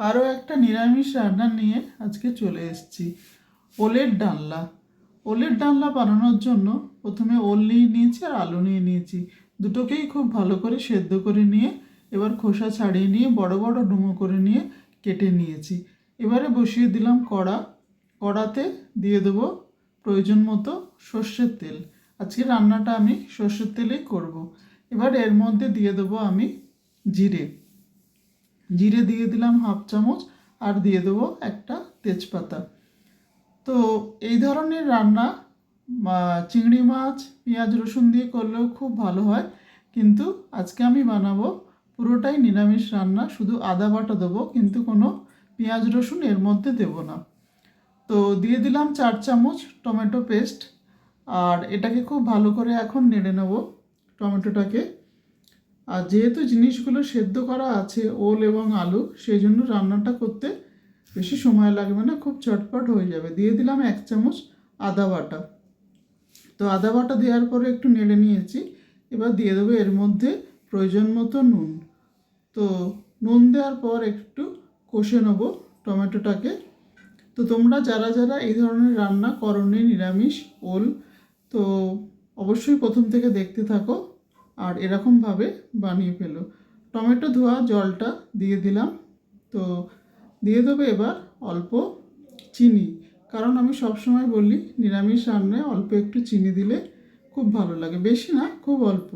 আরও একটা নিরামিষ রান্না নিয়ে আজকে চলে এসেছি। ওলের ডালনা। ওলের ডালনা বানানোর জন্য প্রথমে ওল নিয়ে নিয়েছি আর আলু নিয়ে নিয়েছি। দুটোকেই খুব ভালো করে সেদ্ধ করে নিয়ে, এবার খোসা ছাড়িয়ে নিয়ে, বড় বড় ডুমো করে নিয়ে কেটে নিয়েছি। এবারে বসিয়ে দিলাম কড়া। কড়াতে দিয়ে দেবো প্রয়োজন মতো সর্ষের তেল। আজকে রান্নাটা আমি সর্ষের তেলেই করব। এবার এর মধ্যে দিয়ে দেবো আমি জিরে। জিরে দিয়ে দিলাম হাফ চামচ আর দিয়ে দেবো একটা তেজপাতা। তো এই ধরনের রান্না চিংড়ি মাছ, পেঁয়াজ, রসুন দিয়ে করলেও খুব ভালো হয়। কিন্তু আজকে আমি বানাবো পুরোটাই নিরামিষ রান্না, শুধু আদা বাটা দেবো কিন্তু কোনো পেঁয়াজ, রসুন এর মধ্যে দেবো না। তো দিয়ে দিলাম চার চামচ টমেটো পেস্ট, আর এটাকে খুব ভালো করে এখন নেড়ে নেব টমেটোটাকে। আর যেহেতু জিনিসগুলো সেদ্ধ করা আছে, ওল এবং আলু সেই জন্য রান্নাটা করতে বেশি সময় লাগবে না, খুব চটপট হয়ে যাবে। দিয়ে দিলাম এক চামচ আদা বাটা। তো আদা বাটা দেওয়ার পরে একটু নেড়ে নিয়েছি, এবার দিয়ে দেবো এর মধ্যে প্রয়োজন মতো নুন। তো নুন দেওয়ার পর একটু কষে নেব টমেটোটাকে। তো তোমরা যারা যারা এই ধরনের রান্না করনি, নিরামিষ, ওল, তো অবশ্যই প্রথম থেকে দেখতে থাকো। আর এরকমভাবে বানিয়ে ফেলো। টমেটো ধোয়া জলটা দিয়ে দিলাম। তো দিয়ে দেবে এবার অল্প চিনি। কারণ আমি সবসময় বলি, নিরামিষ রান্নায় অল্প একটু চিনি দিলে খুব ভালো লাগে। বেশি না, খুব অল্প।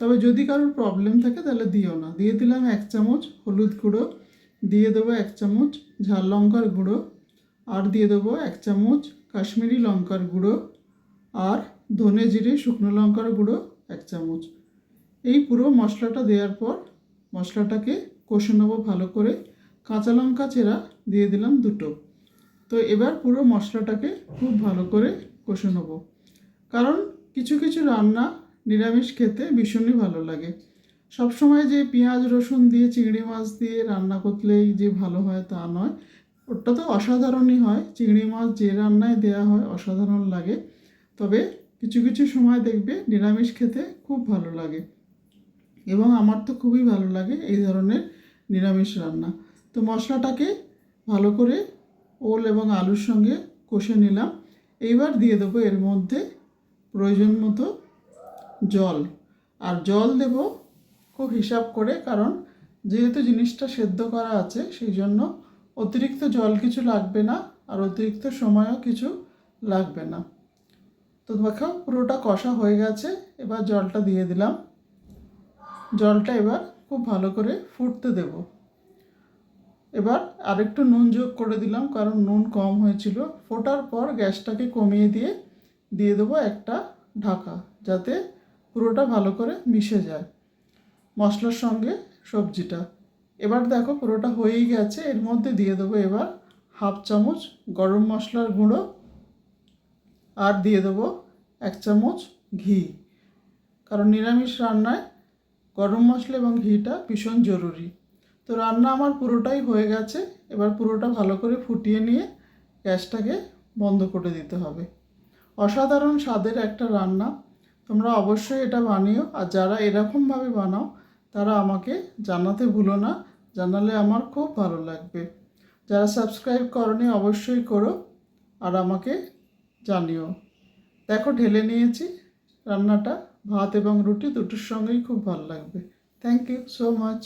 তবে যদি কারোর প্রবলেম থাকে তাহলে দিও না। দিয়ে দিলাম এক চামচ হলুদ গুঁড়ো, দিয়ে দেবো এক চামচ ঝাল লঙ্কার গুঁড়ো, আর দিয়ে দেবো এক চামচ কাশ্মীরি লঙ্কার গুঁড়ো, আর ধনে জিরে শুকনো লঙ্কার গুঁড়ো এক চামচ। এই পুরো মশলাটা দেওয়ার পর মশলাটাকে কষে নেব ভালো করে। কাঁচা লঙ্কা চেরা দিয়ে দিলাম দুটো। তো এবার পুরো মশলাটাকে খুব ভালো করে কষে নেব। কারণ কিছু কিছু রান্না নিরামিষ খেতে ভীষণই ভালো লাগে। সবসময় যে পেঁয়াজ, রসুন দিয়ে, চিংড়ি মাছ দিয়ে রান্না করলেই যে ভালো হয় তা নয়। ওটা তো অসাধারণই হয়। চিংড়ি মাছ যে রান্নায় দেওয়া হয় অসাধারণ লাগে। তবে কিছু কিছু সময় দেখবে নিরামিষ খেতে খুব ভালো লাগে। এবং আমার তো খুবই ভালো লাগে এই ধরনের নিরামিষ রান্না। তো মশলাটাকে ভালো করে ওল এবং আলুর সঙ্গে কষে নিলাম। এইবার দিয়ে দেবো এর মধ্যে প্রয়োজন মতো জল। আর জল দেব খুব হিসাব করে কারণ যেহেতু জিনিসটা সেদ্ধ করা আছে, সেই জন্য অতিরিক্ত জল কিছু লাগবে না আর অতিরিক্ত সময়ও কিছু লাগবে না। তো দেখো পুরোটা কষা হয়ে গেছে, এবার জলটা দিয়ে দিলাম। জলটা এবার খুব ভালো করে ফুটতে দেব। এবার আরেকটু নুন যোগ করে দিলাম, কারণ নুন কম হয়েছিল। ফোটার পর গ্যাসটাকে কমিয়ে দিয়ে দিয়ে দেবো একটা ঢাকা, যাতে পুরোটা ভালো করে মিশে যায় মশলার সঙ্গে সবজিটা। এবার দেখো পুরোটা হয়েই গেছে। এর মধ্যে দিয়ে দেবো এবার হাফ চামচ গরম মশলার গুঁড়ো আর দিয়ে দেবো এক চামচ ঘি। কারণ নিরামিষ রান্নায় গরম মশলা এবং ঘিটা ভীষণ জরুরি। তো রান্না আমার পুরোটাই হয়ে গেছে। এবার পুরোটা ভালো করে ফুটিয়ে নিয়ে গ্যাসটাকে বন্ধ করে দিতে হবে। অসাধারণ স্বাদের একটা রান্না। তোমরা অবশ্যই এটা বানিও। আর যারা এরকমভাবে বানাও, তারা আমাকে জানাতে ভুলো না। জানালে আমার খুব ভালো লাগবে। যারা সাবস্ক্রাইব করনি, অবশ্যই করো। আর আমাকে জানিও। দেখো, ঢেলে নিয়েছি রান্নাটা। ভাত এবং রুটি দুটোর সঙ্গেই খুব ভালো লাগবে। Thank you so much